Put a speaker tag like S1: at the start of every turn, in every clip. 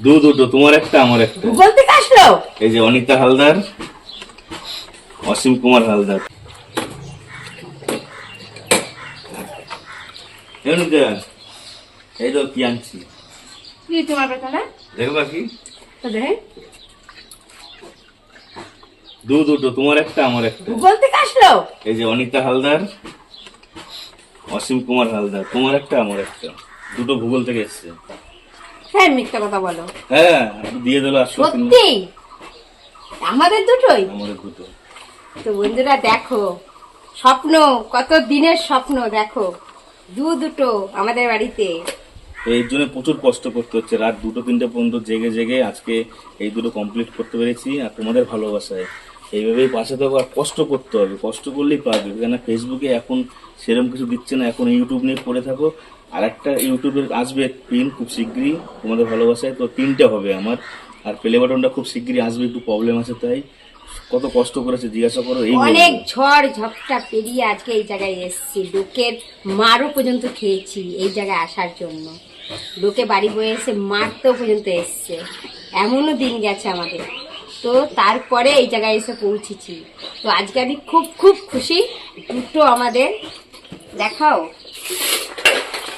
S1: দু দুটো তোমার একটা আমার একটা।
S2: ভূগোল থেকে আসলো
S1: এই যে অনিতা হালদার অসীম কুমার হালদার। অনিতা এই তো কি আনছি?
S2: কি তোমার বেতনা দেখে
S1: দু দুটো তোমার একটা আমার একটা।
S2: ভূগোল থেকে আসলো
S1: এই যে অনিতা হালদার অসীম কুমার হালদার তোমার একটা আমার একটা। দুটো ভূগোল থেকে এসছে।
S2: হ্যাঁ মিথ্যা কথা বলো।
S1: হ্যাঁ দিয়ে দিল
S2: সত্যি? আমাদের দুটোই?
S1: আমাদের দুটো
S2: তো বন্ধুরা দেখো স্বপ্ন কত দিনের স্বপ্ন দেখো। দু দুটো আমাদের বাড়িতে।
S1: এর জন্য প্রচুর কষ্ট করতে হচ্ছে। রাত দুটো তিনটে পর্যন্ত জেগে জেগে আজকে এই দুটো কমপ্লিট করতে পেরেছি আর তোমাদের ভালোবাসায়। এইভাবেই পাশে থাকো, আর কষ্ট করতে হবে। কষ্ট করলেই পারবে কেন ফেসবুকে এখন সেরকম কিছু দিচ্ছে না, এখন ইউটিউব নিয়ে পড়ে থাকো। আর একটা ইউটিউবের আসবে পিন খুব শিগগিরই, তোমাদের ভালোবাসায়। তো তিনটে হবে আমার, আর প্লে বাটনটা খুব শিগগিরই আসবে, একটু প্রবলেম আছে তাই। কত কষ্ট করেছে, জিজ্ঞাসা করো, এই
S2: অনেক ঝড় ঝপটা পেরিয়ে আজকে এই জায়গায় এসেছি। লোকের মারও পর্যন্ত খেয়েছি এই জায়গায় আসার জন্য। লোকে বাড়ি বয়ে এসে মারতেও পর্যন্ত এসছে। এমনও দিন গেছে আমাদের। তো তারপরে এই জায়গায় এসে পৌঁছেছি। তো আজকে আমি খুব খুব খুশি। দুটো আমাদের। দেখাও।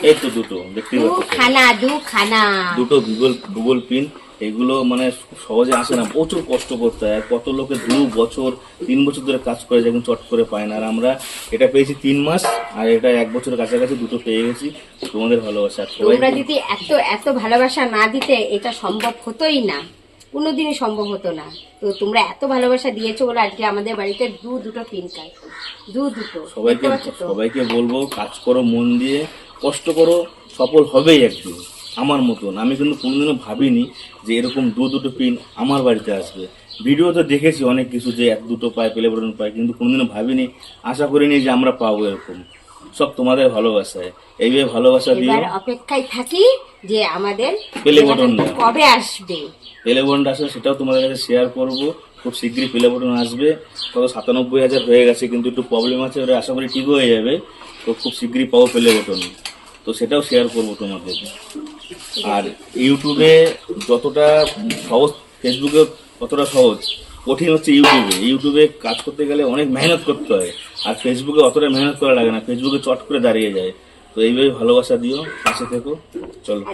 S1: এই তো দুটো দেখতে
S2: খানা দু খানা।
S1: দুটো গুগল গুগল পিন এগুলো মানে সহজে আসে না প্রচুর কষ্ট করতে হয়। কত লোকে দু বছর তিন বছর ধরে কাজ করে চট করে পায় না। আর আমরা এটা পেয়েছি তিন মাস আর এটা এক বছরের কাছাকাছি দুটো পেয়ে গেছি। তোমাদের ভালোবাসা
S2: তোমরা যদি এত এত ভালোবাসা না দিতে এটা সম্ভব হতোই না। কোনোদিনই সম্ভব হতো না। তো তোমরা এত ভালোবাসা দিয়েছ বলে আজকে আমাদের বাড়িতে দু দুটো পিন কাজ। দু দুটো।
S1: সবাইকে সবাইকে বলব কাজ করো মন দিয়ে। কষ্ট করো সফল হবেই একদিন আমার মতন। আমি কিন্তু কোনোদিনও ভাবিনি যে এরকম দু দুটো পিন আমার বাড়িতে আসবে। ভিডিও তো দেখেছি অনেক কিছু যে এক দুটো পায় পেলে বটন পায় কিন্তু কোনোদিনও ভাবিনি। আশা করিনি যে আমরা পাবো এরকম। সব তোমাদের ভালোবাসায় এইভাবে ভালোবাসা দিও।
S2: এবার অপেক্ষায় থাকি যে আমাদের
S1: পেলে বটন
S2: কবে আসবে।
S1: পেলে বটনটা আসলে সেটাও তোমাদের কাছে শেয়ার করব। খুব শীঘ্রই পেলে বটন আসবে। কত সাতানব্বই হাজার হয়ে গেছে কিন্তু একটু প্রবলেম আছে ওরা আশা করি ঠিক হয়ে যাবে। তো খুব শীঘ্রই পাবো পেলে বটন। তো সেটাও শেয়ার করব তোমাদের। আর ইউটিউবে যতটা সহজ ফেসবুকে ততটা সহজ কঠিন হচ্ছে ইউটিউবে। ইউটিউবে কাজ করতে গেলে অনেক মেহনত করতে হয়। আর ফেসবুকে অতটা মেহনত করা লাগে না। ফেসবুকে চট করে দাঁড়িয়ে যায়। তো এইভাবে ভালোবাসা দিও, পাশে থেকো। চলো।